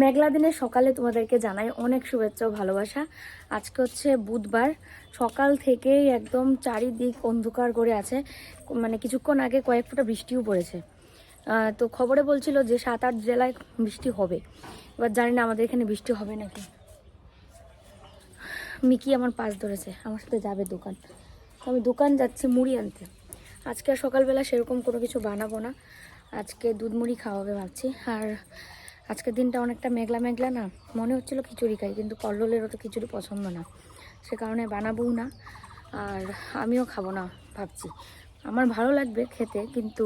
মেঘলা দিনের সকালে তোমাদেরকে জানাই অনেক শুভেচ্ছা ও ভালোবাসা। আজকে হচ্ছে বুধবার, সকাল থেকেই একদম চারিদিক অন্ধকার করে আছে। মানে কিছুক্ষণ আগে কয়েক ফোঁটা বৃষ্টিও পড়েছে। তো খবরে বলছিল যে সাত আট জেলায় বৃষ্টি হবে। এবার জানি না আমাদের এখানে বৃষ্টি হবে নাকি। মিকি আমার পাশ ধরেছে, আমার সাথে যাবে দোকান। আমি দোকান যাচ্ছি মুড়ি আনতে। আজকে আর সকালবেলা সেরকম কোনো কিছু বানাবো না। আজকে দুধ মুড়ি খাওয়াবে ভাবছি। আর আজকের দিনটা অনেকটা মেঘলা মেঘলা না? মনে হচ্ছিল খিচুড়ি খাই, কিন্তু কল্লোলেরও তো খিচুড়ি পছন্দ না। সে কারণে বানাবোও না, আর আমিও খাব না, ভাবছি। আমার ভালো লাগবে খেতে, কিন্তু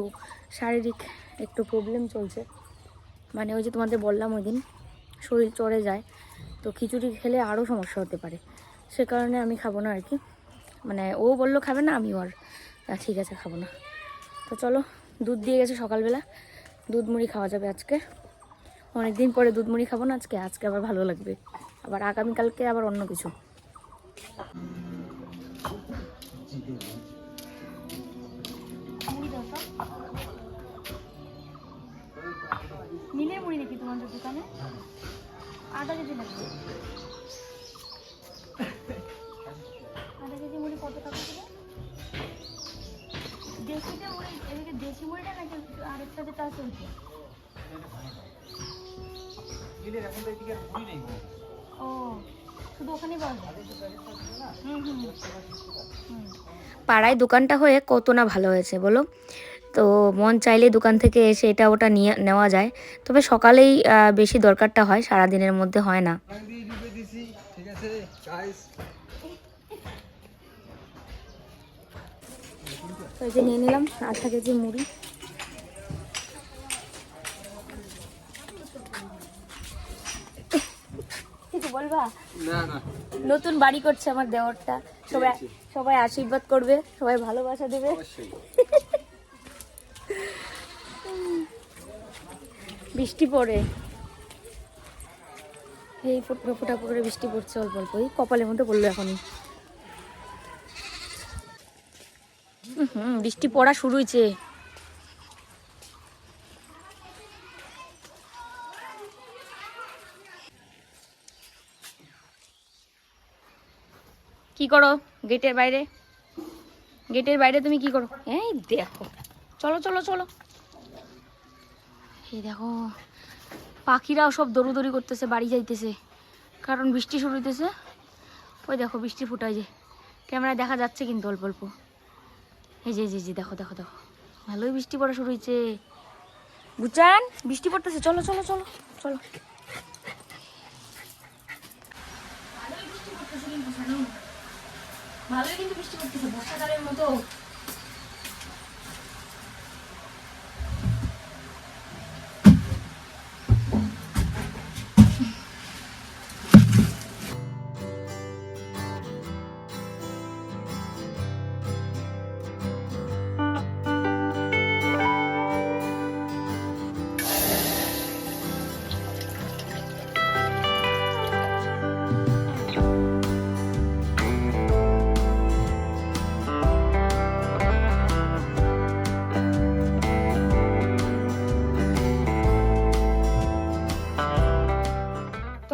শারীরিক একটু প্রবলেম চলছে। মানে ওই যে তোমাদের বললাম ওই দিন, শরীর চড়ে যায়, তো খিচুড়ি খেলে আরও সমস্যা হতে পারে। সে কারণে আমি খাব না আর কি। মানে ও বলল খাবে না, আমিও আর। ঠিক আছে, খাব না। তো চলো, দুধ দিয়ে গেছে সকালবেলা। দুধ মুড়ি খাওয়া যাবে আজকে। অনেক দিন পরে দুধ মুড়ি খাব না আজকে আজকে আবার ভালো লাগবে। আবার আগামীকালকে আবার অন্য কিছু। মুড়ি তোমাদের দোকানে। মুড়ি। দেশি মুড়িটা নাকি আরেকটা যেটা আছে ও শুধু ওখানেই পাওয়া যায় হুম হুম। হুম। পাড়ায় দোকানটা হয়ে কত না ভালো হয়েছে বলো? তো মন চাইলে দোকান থেকে এসে এটা ওটা নিয়ে নেওয়া যায়। তবে সকালেই বেশি দরকারটা হয় সারা দিনের মধ্যে হয় না। তো এই যে নিয়ে নিলাম আধা কেজি মুড়ি। কিছু বলবা? না না। নতুন বাড়ি করছে আমার দেওরটা। সবাই সবাই আশীর্বাদ করবে সবাই ভালোবাসা দেবে। বৃষ্টি পড়ে। এই ফোটা ফোটা করে বৃষ্টি পড়ছে অল্প অল্প। এই কপালের মধ্যে পড়ল এখনই। হুম বৃষ্টি পড়া শুরু হয়েছে। করো গেটের বাইরে। গেটের বাইরে তুমি কি করো? এই দেখো। চলো চলো চলো। এই দেখো, পাখিরাও সব দৌড়দৌড়ি করতেছে, বাড়ি যাইতেছে। কারণ বৃষ্টি শুরু হইতেছে। ওই দেখো, বৃষ্টি ফুটায় যে। ক্যামেরায় দেখা যাচ্ছে কিন্তু অল্প অল্প। এই যে জি জি দেখো দেখো দেখো। ভালোই বৃষ্টি পড়া শুরু হয়েছে বুচান বৃষ্টি পড়তেছে। চলো চলো চলো চলো। ভালোই বৃষ্টি পড়তেছে কিন্তু শানু। ভালোই কিন্তু বৃষ্টি পড়তেছে বর্ষাকালের মতো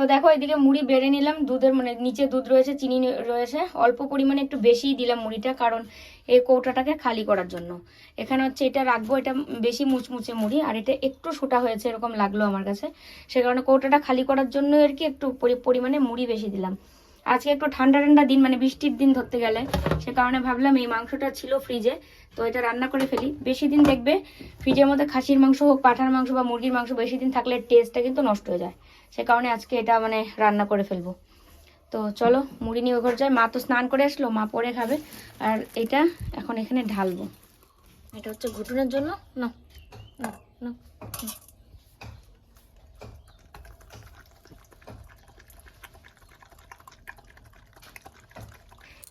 দেখো, এদিকে মুড়ি বেড়ে নিলাম, দুধের মানে নিচে দুধ রয়েছে, চিনি রয়েছে। অল্প পরিমাণে একটু বেশিই দিলাম মুড়িটা, কারণ এই কৌটাটাকে খালি করার জন্য। এখানে হচ্ছে এটা রাখব, এটা বেশি মুচমুচে মুড়ি, আর এটা একটু সোটা হয়েছে এরকম লাগল আমার কাছে। সে কারণে কৌটাটা খালি করার জন্য আর কি একটু পরি- পরিমাণে মুড়ি বেশি দিলাম। আজকে একটু ঠান্ডা ঠান্ডা দিন মানে বৃষ্টির দিন ধরতে গেলে। সে কারণে ভাবলাম এই মাংসটা ছিল ফ্রিজে তো এটা রান্না করে ফেলি। বেশি দিন দেখবে ফ্রিজের মধ্যে খাসির মাংস হোক, পাঠার মাংস বা মুরগির মাংস, বেশি দিন থাকলে টেস্টটা কিন্তু নষ্ট হয়ে যায়। সে কারণে আজকে এটা মানে রান্না করে ফেলব। তো চলো, মুড়ি নিয়ে ঘর যায় মা তো স্নান করে আসলো, মা পরে খাবে। আর এটা এখন এখানে ঢালবো। এটা হচ্ছে ঘুটুনের জন্য। না না না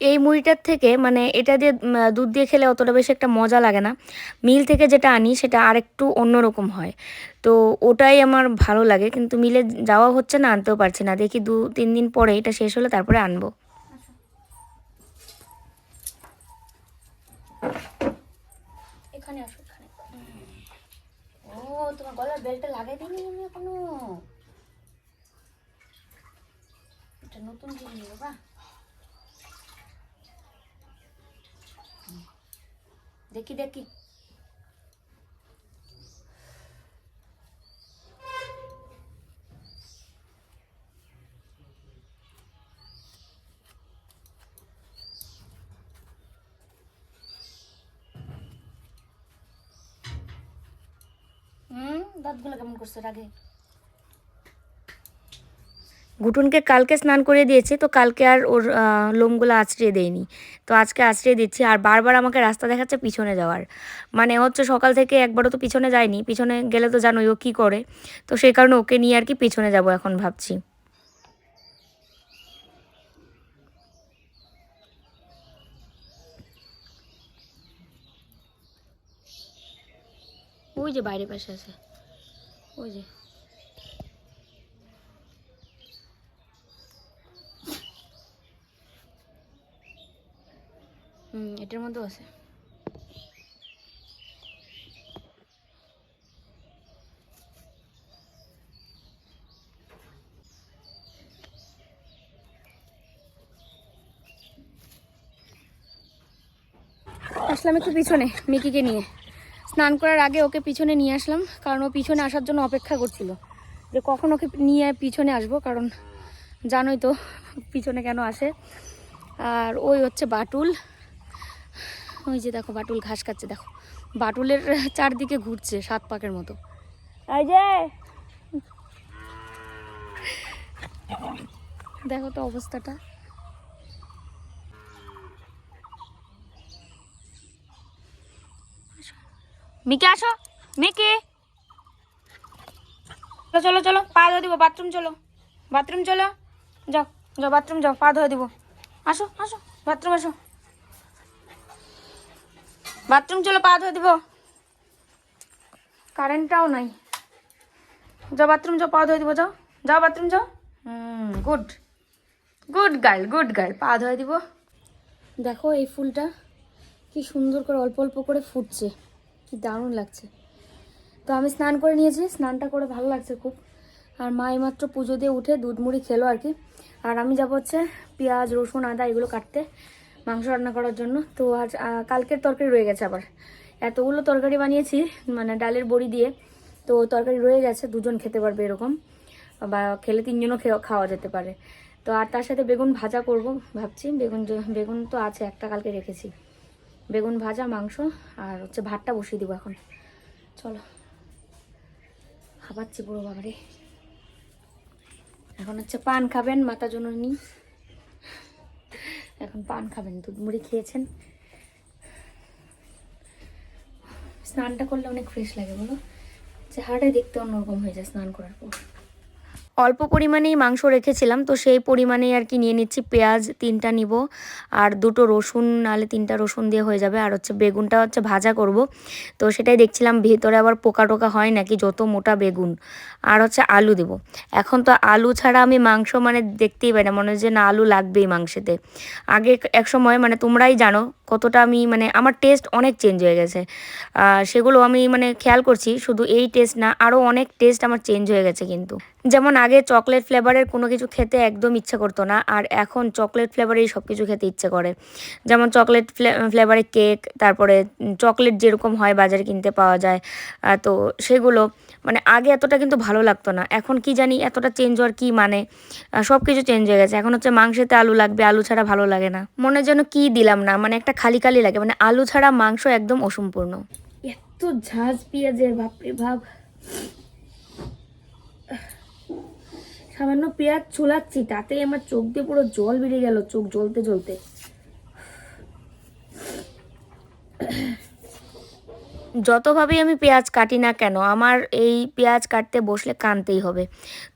এই মুড়িটার থেকে মানে এটা দিয়ে দুধ দিয়ে খেলে অতটা বেশি একটা মজা লাগে না। মিল থেকে যেটা আনি সেটা আরেকটু অন্যরকম হয়। তো ওটাই আমার ভালো লাগে। কিন্তু মিলে যাওয়া হচ্ছে না, আনতেও পারছি না। দেখি দু, তিন দিন পরে এটা শেষ হলে তারপরে আনব। নতুন জিনিস বাবা দেখি দেখি। হুম দাঁতগুলো কেমন করছে রাগে? ঘুটুনকে কালকে স্নান করে দিয়েছি, তো কালকে আর ওর লোমগুলো আঁচড়িয়ে দেয়নি। তো আজকে আঁচড়িয়ে দিচ্ছি আর বারবার আমাকে রাস্তা দেখাচ্ছে পিছনে যাওয়ার। মানে হচ্ছে সকাল থেকে একবারও তো পিছনে যায়নি, পিছনে গেলে তো জানোই ও কী করে। তো সেই কারণে ওকে নিয়ে আর কি পিছনে যাব এখন ভাবছি। ওই যে বাইরে পাশে আছে। ওই যে। এটার মধ্যেও আছে। আসলাম একটু পিছনে মিকিকে নিয়ে। স্নান করার আগে ওকে পিছনে নিয়ে আসলাম, কারণ ও পিছনে আসার জন্য অপেক্ষা করছিল। যে কখন ওকে নিয়ে পিছনে আসব, কারণ জানোই তো পিছনে কেন আসে। আর ওই হচ্ছে বাটুল। ওই যে দেখো বাটুল ঘাস খাচ্ছে দেখো। বাটুলের চারদিকে ঘুরছে সাত পাকের মতো। এই যে। দেখো তো অবস্থাটা। মিকে আসো মিকে। চলো চলো চলো পা ধোয়া দিব বাথরুম চলো। বাথরুম চলো। যাও যাও বাথরুম যাও পা ধোয়া দিব। আসো আসো বাথরুম আসো। বাথরুম চলো পা ধুয়ে দিব। কারেন্টটাও নাই। যাও বাথরুম যাও পা ধুয়ে দিব যাও। যাও বাথরুম যাও। হুম good good girl good girl পা ধুয়ে দিব। দেখো এই ফুলটা কি সুন্দর করে অল্প অল্প করে ফুটছে। কি দারুণ লাগছে। তো আমি স্নান করে নিয়েছি স্নানটা করে ভালো লাগছে খুব। আর মা এইমাত্র পুজো দিয়ে উঠে দুধ মুড়ি খেলো আর কি। আর আমি যাব হচ্ছে পেঁয়াজ রসুন আদা এগুলো কাটতে। মাংস রান্না করার জন্য। তো আজ কালকের তরকারি রয়ে গেছে আবার। এতগুলো তরকারি বানিয়েছি মানে ডালের বড়ি দিয়ে। তো তরকারি রয়ে গেছে, দুজন খেতে পারবে এরকম। বা খেলে তিনজনও খাওয়া যেতে পারে। তো আর তার সাথে বেগুন ভাজা করব, ভাবছি। বেগুন বেগুন তো আছে একটা কালকে রেখেছি। বেগুন ভাজা, মাংস আর হচ্ছে ভাতটা বসিয়ে দিব এখন। চলো। খাবাচ্ছি পুরো বাবারে। এখন হচ্ছে পান খাবেন মাতা জননী এখন পান খাবেন, দুধ মুড়ি খেয়েছেন। স্নানটা করলে অনেক ফ্রেশ লাগে, বলো? চেহারাটাই দেখতে অন্যরকম হয়ে যায় স্নান করার পর। অল্প পরিমাণেই মাংস রেখেছিলাম, তো সেই পরিমাণেই আর কি নিয়ে নিচ্ছি। পেঁয়াজ তিনটা নিব, আর দুটো রসুন নালে তিনটা রসুন দিয়ে হয়ে যাবে। আর হচ্ছে বেগুনটা হচ্ছে ভাজা করব। তো সেটাই দেখছিলাম, ভেতরে আবার পোকা টোকা হয় নাকি, যত মোটা বেগুন। আর হচ্ছে আলু দেব। এখন তো আলু ছাড়া আমি মাংস মানে দেখতেই পাই না, মনে হয় যে না আলু লাগবেই মাংসেতে। আগে এক সময় মানে তোমরাই জানো কতটা আমি মানে আমার টেস্ট অনেক চেঞ্জ হয়ে গেছে। সেগুলো আমি মানে খেয়াল করছি, শুধু এই টেস্ট না আরও অনেক টেস্ট আমার চেঞ্জ হয়ে গেছে কিন্তু। যেমন আগে চকলেট ফ্লেভারের কোনো কিছু খেতে একদম ইচ্ছে করতো না, আর এখন চকলেট ফ্লেভারেই সব কিছু খেতে ইচ্ছে করে। যেমন চকলেট ফ্লেভারের কেক তারপরে চকলেট যেরকম হয় বাজারে কিনতে পাওয়া যায় তো সেগুলো মানে আগে এতটা কিন্তু ভালো লাগতো না। এখন কি জানি এতটা চেঞ্জ হওয়ার কি মানে সব কিছু চেঞ্জ হয়ে গেছে। এখন হচ্ছে মাংসেতে আলু লাগবে, আলু ছাড়া ভালো লাগে না। মনে যেন কি দিলাম না মানে একটা খালি খালি লাগে মানে আলু ছাড়া মাংস একদম অসম্পূর্ণ। এত ঝাঁজ পেঁয়াজের, বাপরে ভাব সামান্য পেঁয়াজ ছোলাচ্ছি, তাতেই আমার চোখ দিয়ে পুরো জল বেরিয়ে গেল, চোখ জ্বলতে জ্বলতে। যতভাবেই আমি পেঁয়াজ কাটি না কেন, আমার এই পেঁয়াজ কাটতে বসলে কানতেই হবে।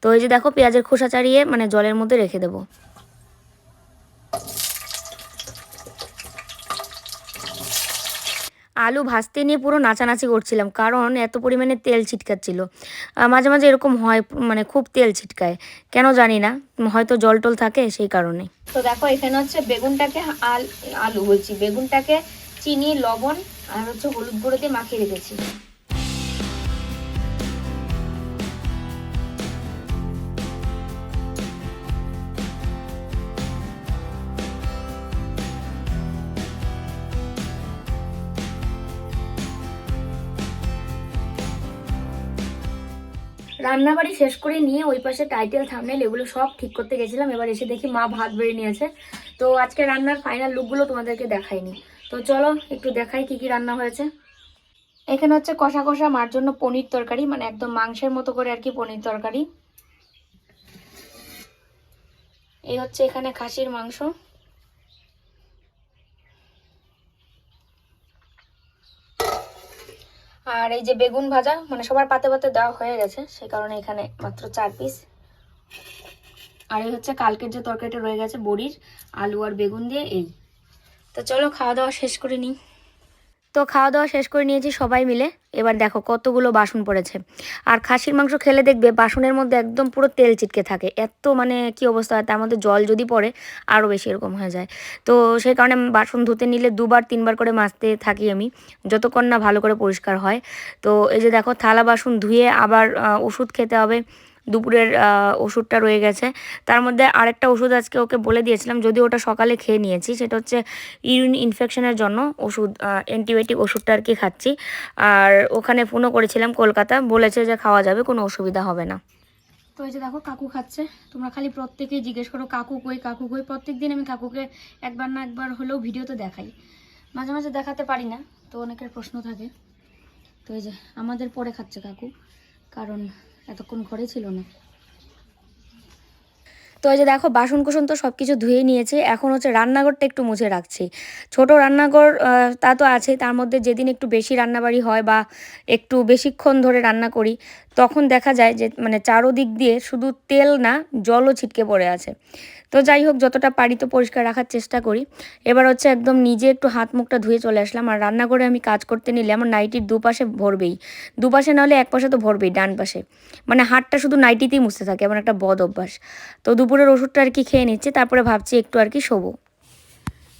তো এই যে দেখো পেঁয়াজের খোসা ছাড়িয়ে মানে জলের মধ্যে রেখে দেবো। আলু ভাজতে নিয়ে পুরো নাচানাচি করছিলাম, কারণ এত পরিমাণে তেল ছিটকাচ্ছিল। মাঝে মাঝে এরকম হয় মানে খুব তেল ছিটকায়। কেন জানি না, হয়তো জল টল থাকে সেই কারণে। তো দেখো, এখানে হচ্ছে বেগুনটাকে আল, আলু বলছি। বেগুনটাকে চিনি, লবণ আর হচ্ছে হলুদ গুঁড়ো দিয়ে মাখিয়ে রেখেছি। রান্নাবাড়ি শেষ করে নিয়ে ওই পাশে টাইটেল, থামনেল এগুলো সব ঠিক করতে গেছিলাম। এবার এসে দেখি মা ভাত বেড়ে নিয়েছে। তো আজকে রান্নার ফাইনাল লুকগুলো তোমাদেরকে দেখাইনি। তো চলো একটু দেখাই কি কি রান্না হয়েছে। এখানে হচ্ছে কষা কষা মার জন্য পনির তরকারি মানে একদম মাংসের মতো করে আর কি পনির তরকারি। এই হচ্ছে এখানে খাসির মাংস। আর এই যে বেগুন ভাজা মানে সবার পাতে পাতে দেওয়া হয়ে গেছে সেই কারণে এখানে মাত্র চার পিস আর এই হচ্ছে কালকের যে তরকারিটা রয়ে গেছে, বড়ির, আলু আর বেগুন দিয়ে, এই। তো চলো খাওয়া দাওয়া শেষ করে নিই। তো খাওয়া দাওয়া শেষ করে নিয়েছি সবাই মিলে। এবার দেখো কতগুলো বাসন পড়েছে। আর খাসির মাংস খেলে দেখবে বাসনের মধ্যে একদম পুরো তেল চিটকে থাকে। এত মানে কি অবস্থা হয়, তার মধ্যে জল যদি পড়ে আরও বেশি এরকম হয়ে যায়। তো সেই কারণে বাসন ধুতে নিলে দুবার, তিনবার করে মাজতে থাকি আমি, যতক্ষণ না ভালো করে পরিষ্কার হয়। তো এই যে দেখো থালা বাসন ধুয়ে আবার ওষুধ খেতে হবে। দুপুরের ওষুধটা রয়ে গেছে। তার মধ্যে আরেকটা ওষুধ আজকে ওকে বলে দিয়েছিলাম, যদি ওটা সকালে খেয়ে নিয়েছি, সেটা হচ্ছে ইউরিন ইনফেকশনের জন্য ওষুধ অ্যান্টিবায়োটিক ওষুধটা আর কি খাচ্ছি। আর ওখানে ফোনও করেছিলাম কলকাতা, বলেছে যে খাওয়া যাবে, কোনো অসুবিধা হবে না। তো এই যে দেখো, কাকু খাচ্ছে। তোমরা খালি প্রত্যেকেই জিজ্ঞেস করো, কাকু কই কাকু কই? প্রত্যেক দিন আমি কাকুকে একবার না একবার হলেও ভিডিওতে দেখাই। মাঝে মাঝে দেখাতে পারি না, তো অনেকের প্রশ্ন থাকে। তো এই যে, আমাদের পরে খাচ্ছে কাকু, কারণ এতক্ষণ ঘরে ছিল না। তো এই যে দেখো বাসন কুসন তো সব কিছু ধুয়ে নিয়েছে। এখন হচ্ছে রান্নাঘরটা একটু মুছে রাখছি। ছোট রান্নাঘর তা তো আছে তার মধ্যে যেদিন একটু বেশি রান্নাবাড়ি হয় বা একটু বেশিক্ষণ ধরে রান্না করি তখন দেখা যায় যে মানে চারোদিক দিয়ে শুধু তেল না, জলও ছিটকে পড়ে আছে। তো যাই হোক, যতটা পারি তো পরিষ্কার রাখার চেষ্টা করি। এবার হচ্ছে একদম নিজে একটু হাত মুখটা ধুয়ে চলে আসলাম। আর রান্না করে আমি কাজ করতে নিলে আমার নাইটির দুপাশে ভরবেই। দুপাশে নাহলে এক পাশে তো ভরবেই, ডান পাশে। মানে হাতটা শুধু নাইটিতেই মুছতে থাকে, এমন একটা বদ অভ্যাস। তো দুপুরের ওষুধটা আর কি খেয়ে নিচ্ছে, তারপরে ভাবছি একটু আর কি শোবো।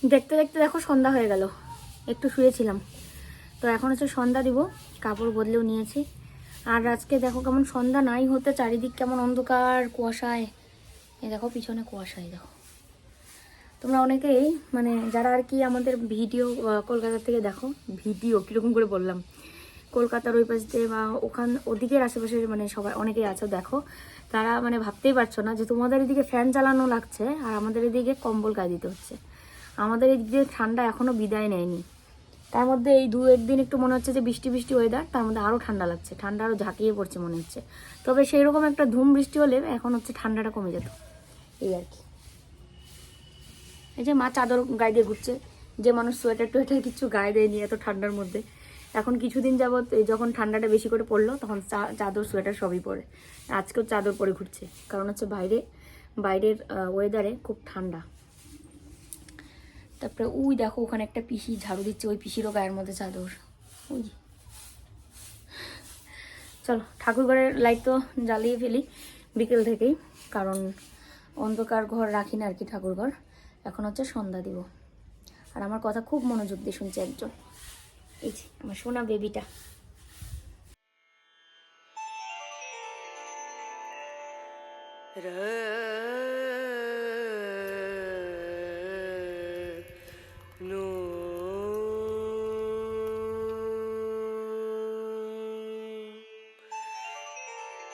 দেখতে দেখতে দেখো সন্ধ্যা হয়ে গেল। একটু শুয়েছিলাম। তো এখন হচ্ছে সন্ধ্যা দিব, কাপড় বদলেও নিয়েছি। আর আজকে দেখো কেমন সন্ধ্যা নাই হতে চারিদিক কেমন অন্ধকার, কুয়াশায়। এই দেখো, পিছনে কুয়াশায়, দেখো। তোমরা অনেকেই মানে যারা আর কি আমাদের ভিডিও কলকাতা থেকে দেখো, ভিডিও কীরকম করে বললাম, কলকাতার ওই পাশ দিয়ে বা ওখান, ওদিকের আশেপাশে মানে সবাই, অনেকেই আছো, দেখো, তারা মানে ভাবতেই পারছ না যে তোমাদের এদিকে ফ্যান চালানো লাগছে আর আমাদের এদিকে কম্বল গায়ে দিতে হচ্ছে। আমাদের এই দিকে ঠান্ডা এখনও বিদায় নেয়নি। তার মধ্যে এই দু একদিন একটু মনে হচ্ছে যে বৃষ্টি বৃষ্টি ওয়েদার তার মধ্যে আরও ঠান্ডা লাগছে। ঠান্ডা আরও ঝাঁকিয়ে পড়ছে মনে হচ্ছে। তবে সেই রকম একটা ধুম বৃষ্টি হলে এখন হচ্ছে ঠান্ডাটা কমে যেত। এই আর কি। এই যে মা চাদর গায়ে দিয়ে ঘুরছে। যে মানুষ সোয়েটার টোয়েটার কিছু গায়ে দেয়নি এত ঠান্ডার মধ্যে। এখন কিছুদিন যাবৎ যখন ঠান্ডাটা বেশি করে পড়ল, তখন চাদর, সোয়েটার সবই পরে। আজকেও চাদর পরে ঘুরছে। কারণ হচ্ছে বাইরে, বাইরের ওয়েদারে খুব ঠান্ডা। তারপরে উই দেখো, ওখানে একটা পিসি ঝাড়ু দিচ্ছে, ওই পিসিরও গায়ের মধ্যে চাদর। ওই চলো, ঠাকুরঘরের লাইট তো জ্বালিয়ে ফেলি বিকেল থেকেই, কারণ অন্ধকার ঘর রাখি না আর কি ঠাকুরঘর। এখন হচ্ছে সন্ধ্যা দিব। আর আমার কথা খুব মনোযোগ দিয়ে শুনছে একজন। এই যে, আমার সোনা বেবিটা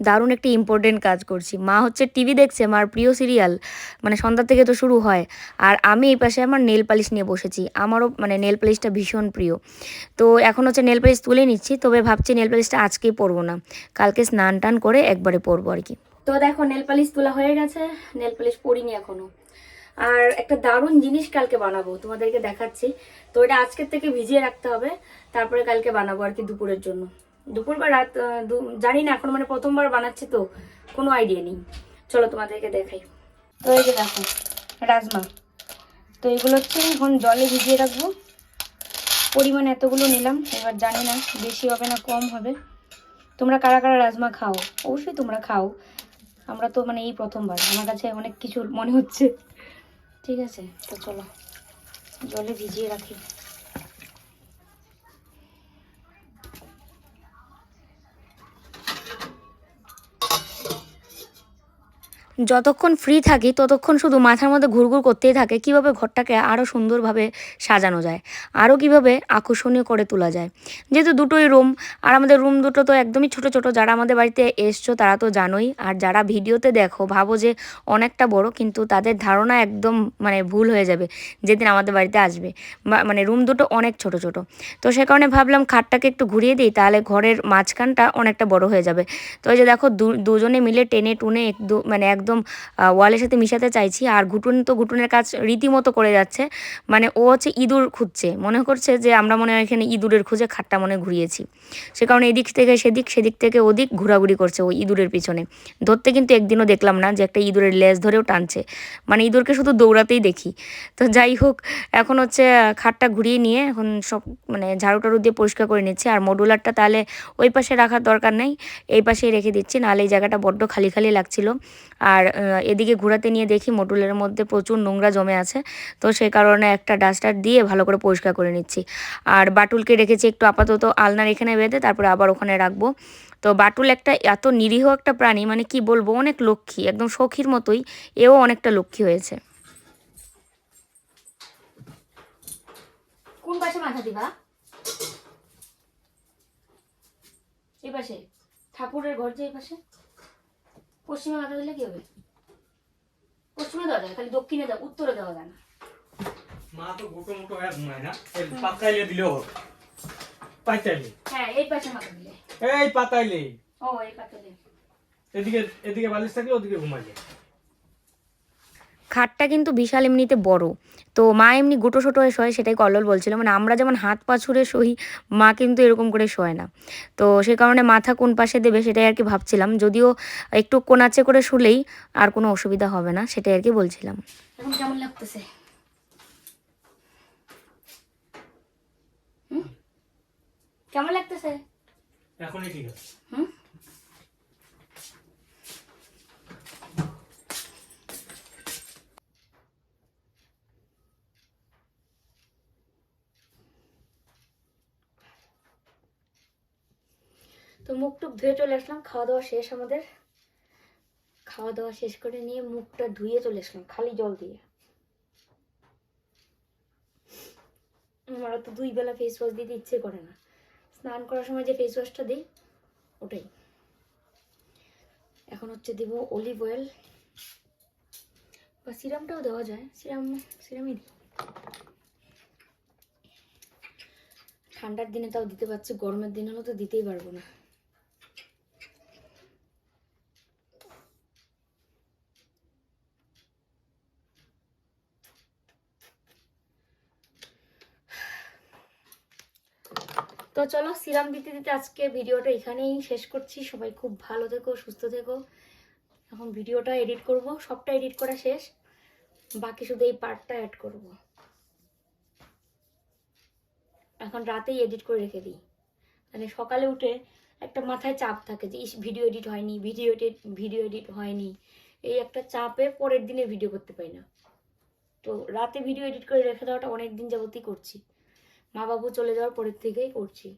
দারুণ একটি ইম্পর্টেন্ট কাজ করছি। মা হচ্ছে টিভি দেখছে মার প্রিয় সিরিয়াল মানে সন্ধ্যা থেকে তো শুরু হয়। আর আমি এই পাশে আমার নেল পালিশ নিয়ে বসেছি। আমারও মানে নেল পালিশটা ভীষণ প্রিয়। তো এখন হচ্ছে নেল পালিশ তুলে নিচ্ছি, তবে ভাবছি নেল পালিশটা আজকেই পরবো না। কালকে স্নান টান করে একবারে পরবো আর কি। তো দেখো নেল পালিশ তোলা হয়ে গেছে নেল পালিশ পরিনি এখনও। আর একটা দারুণ জিনিস কালকে বানাবো, তোমাদেরকে দেখাচ্ছি। তো এটা আজকের থেকে ভিজিয়ে রাখতে হবে, তারপরে কালকে বানাবো আর কি দুপুরের জন্য। দুপুর বা রাত জানি না, এখন মানে প্রথমবার বানাচ্ছি তো, কোনো আইডিয়া নেই। চলো তোমাদেরকে দেখাই। তো এই যে দেখো, রাজমা। তো এগুলো হচ্ছে, এখন জলে ভিজিয়ে রাখব। পরিমাণ এতগুলো নিলাম, এবার জানি না, বেশি হবে না, কম হবে। তোমরা কারা কারা রাজমা খাও? অবশ্যই তোমরা খাও। আমরা তো মানে এই প্রথমবার, আমার কাছে অনেক কিছু মনে হচ্ছে। ঠিক আছে, তো চলো, জলে ভিজিয়ে রাখি। যতক্ষণ ফ্রি থাকি, ততক্ষণ শুধু মাথার মধ্যে ঘুরঘুর করতেই থাকে, কীভাবে ঘরটাকে আরও সুন্দরভাবে সাজানো যায় আরও কীভাবে আকর্ষণীয় করে তোলা যায়। যেহেতু দুটোই রুম আর আমাদের রুম দুটো তো একদমই ছোট ছোট, যারা আমাদের বাড়িতে এসছো তারা তো জানোই, আর যারা ভিডিওতে দেখো, ভাবো যে অনেকটা বড়, কিন্তু তাদের ধারণা একদম মানে ভুল হয়ে যাবে, যেদিন আমাদের বাড়িতে আসবে। মানে রুম দুটো অনেক ছোট ছোট। তো সে কারণে ভাবলাম খাটটাকে একটু ঘুরিয়ে দিই, তাহলে ঘরের মাঝখানটা অনেকটা বড় হয়ে যাবে। তো এই যে দেখো দুজনে মিলে টেনে টুনে একদম মানে একদম ওয়ালের সাথে মিশাতে চাইছি। আর ঘুটুন তো ঘুটুনের কাজ রীতিমতো করে যাচ্ছে। মানে ও হচ্ছে ইঁদুর খুঁজছে। মনে করছে যে আমরা মনে হয় এখানে ইঁদুরের খুঁজে খাটটা মনে ঘুরিয়েছি। সে কারণে এদিক থেকে সেদিক সেদিক থেকে ওদিক ঘোরাঘুরি করছে ওই ইঁদুরের পিছনে। ধরতে কিন্তু একদিনও দেখলাম না যে একটা ইঁদুরের লেজ ধরেও টানছে। মানে ইঁদুরকে শুধু দৌড়াতেই দেখি। তো যাই হোক, এখন হচ্ছে খাটটা ঘুরিয়ে নিয়ে এখন সব মানে ঝাড়ু টাড়ু দিয়ে পরিষ্কার করে নিচ্ছি। আর মডুলারটা তাহলে ওই পাশে রাখার দরকার নেই। এই পাশেই রেখে দিচ্ছি। নাহলে এই জায়গাটা বড্ড খালি খালি লাগছিল। আর এদিকে ঘোরাতে নিয়ে দেখি মডুলের মধ্যে প্রচুর নোংরা জমে আছে। তো সেই কারণে একটা ডাস্টার দিয়ে ভালো করে পরিষ্কার করে নিচ্ছি। আর বাটুলকে রেখেছি একটু আপাতত আলনার এখানে বেঁধে তারপরে আবার ওখানে রাখব। তো বাটুল একটা এত নিরীহ একটা প্রাণী মানে কি বলব, অনেক লক্ষ্মী, একদম সখীর মতোই, এও অনেকটা লক্ষ্মী হয়েছে। কোন পাশে মাথা দিবা? এই পাশে। ঠাকুরের ঘর যে এই পাশে? পশ্চিমে মাথা দিলে কি হবে? পশ্চিমে দেওয়া যায় খালি দক্ষিণে দেওয়া উত্তরে দেওয়া যায় না। মা তো গোটো মোটো হয়ে ঘুমায় না। এই পাতাইলে দিলেও হবে। পাতাইলে? হ্যাঁ এই পাশে মাথা দিলে। এই পাতাইলে। ও এই পাতাইলে। এদিকে এদিকে বালিশ থাকলে ওদিকে ঘুমাই যায় খাটটা কিন্তু বিশাল এমনিতে বড়। তো মা এমনি গোটো ছোটো হয়ে শোয় সেটাই কল্লোল বলছিল। মানে আমরা যেমন হাত পা ছুঁড়ে শুই মা কিন্তু এরকম করে শোয় না। তো সে কারণে মাথা কোন পাশে দেবে সেটাই আর কি ভাবছিলাম। যদিও একটু কোনাচে করে শুলেই আর কোনো অসুবিধা হবে না সেটাই আর কি বলছিলাম। কেমন লাগতেছে? কেমন লাগতেছে? এখনই ঠিক আছে। হুম? টুক ধুয়ে চলে আসলাম খাওয়া দাওয়া শেষ আমাদের। খাওয়া দাওয়া শেষ করে নিয়ে মুখটা ধুয়ে চলে আসলাম, খালি জল দিয়ে। আমার তো দুই বেলা ফেস ওয়াশ দিতে ইচ্ছে করে না। স্নান করার সময় যে ফেস ওয়াশটা দিই, ওটাই। এখন হচ্ছে দিব অলিভ অয়েল বা সিরামটাও দেওয়া যায়, সিরাম, সিরামই দিই। ঠান্ডার দিনে তাও দিতে পারছি, গরমের দিন তো দিতেই পারব না। চলো, সিরাম দিতে দিতে আজকে ভিডিওটা এখানেই শেষ করছি। সবাই খুব ভালো থেকো, সুস্থ থেকো। এখন ভিডিওটা এডিট করব, সবটা এডিট করা শেষ। বাকি শুধু এই পার্টটা অ্যাড করব। এখন রাতেই এডিট করে রেখে দিই। মানে সকালে উঠে একটা মাথায় চাপ থাকে যে ভিডিও এডিট হয়নি ভিডিও এডিট ভিডিও এডিট হয়নি। এই একটা চাপে পরের দিনে ভিডিও করতে পারি না। তো রাতে ভিডিও এডিট করে রেখে দেওয়াটা অনেক দিন যাবতই করছি। মা বাবু চলে যাওয়ার পরের থেকেই করছি।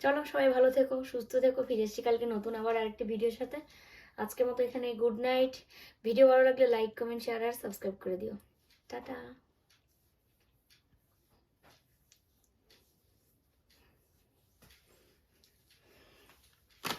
চলো সবাই ভালো থেকো, সুস্থ থেকো, ফিরে এসছি কালকে নতুন আবার আরেকটি ভিডিওর সাথে। আজকের মতো এখানে গুড নাইট। ভিডিও ভালো লাগলে লাইক, কমেন্ট, শেয়ার আর সাবস্ক্রাইব করে দিও। টাটা।